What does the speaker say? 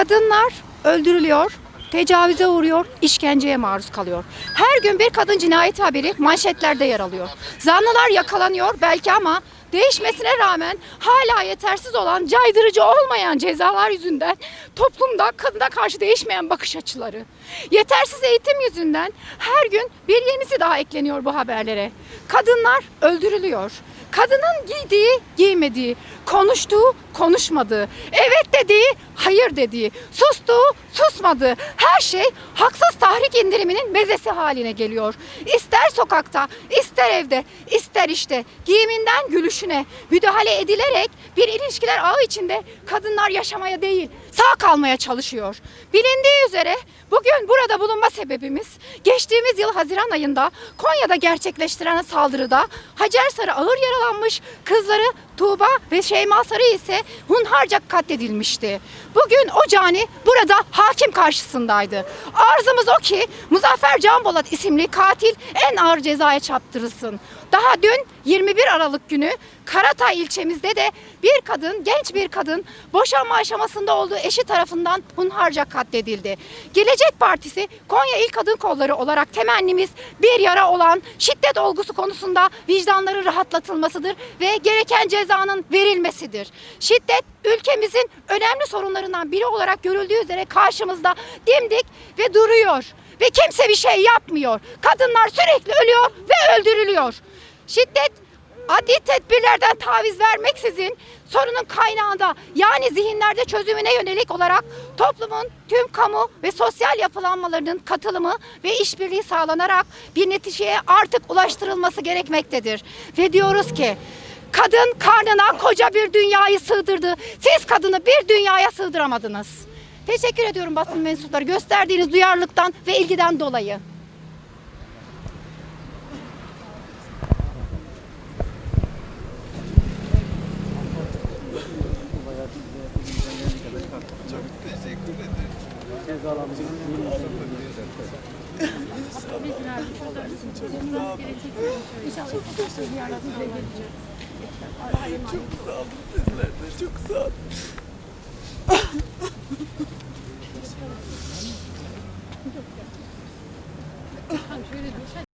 Kadınlar öldürülüyor, tecavüze uğruyor, işkenceye maruz kalıyor. Her gün bir kadın cinayeti haberi manşetlerde yer alıyor. Zanlılar yakalanıyor belki ama değişmesine rağmen hala yetersiz olan caydırıcı olmayan cezalar yüzünden toplumda kadına karşı değişmeyen bakış açıları. Yetersiz eğitim yüzünden her gün bir yenisi daha ekleniyor bu haberlere. Kadınlar öldürülüyor. Kadının giydiği, giymediği, konuştuğu, konuşmadığı, evet dediği, hayır dediği, sustuğu, susmadığı her şey haksız tahrik indiriminin mezesi haline geliyor. İster sokakta, ister evde, ister işte giyiminden gülüşüne müdahale edilerek bir ilişkiler ağı içinde kadınlar yaşamaya değil, sağ kalmaya çalışıyor. Bilindiği üzere bugün burada bulunma sebebimiz geçtiğimiz yıl Haziran ayında Konya'da gerçekleştirilen saldırıda Hacer Sarı ağır yaralanmış, kızları Tuğba ve Şeyma Sarı ise hunharca katledilmişti. Bugün o cani burada hakim karşısındaydı. Arzımız o ki Muzaffer Can Bolat isimli katil en ağır cezaya çarptırılsın. Daha dün 21 Aralık günü Karatay ilçemizde de bir kadın, genç bir kadın boşanma aşamasında olduğu eşi tarafından hunharca katledildi. Gelecek Partisi Konya İl Kadın Kolları olarak temennimiz bir yara olan şiddet olgusu konusunda vicdanların rahatlatılmasıdır ve gereken cezanın verilmesidir. Şiddet ülkemizin önemli sorunlarından biri olarak görüldüğü üzere karşımızda dimdik ve duruyor ve kimse bir şey yapmıyor. Kadınlar sürekli ölüyor ve öldürülüyor. Şiddet adli tedbirlerden taviz vermeksizin sorunun kaynağında yani zihinlerde çözümüne yönelik olarak toplumun tüm kamu ve sosyal yapılanmalarının katılımı ve işbirliği sağlanarak bir neticeye artık ulaştırılması gerekmektedir. Ve diyoruz ki kadın karnına koca bir dünyayı sığdırdı. Siz kadını bir dünyaya sığdıramadınız. Teşekkür ediyorum basın mensupları gösterdiğiniz duyarlılıktan ve ilgiden dolayı. Ay, çok sağ olun sizler de çok sağ.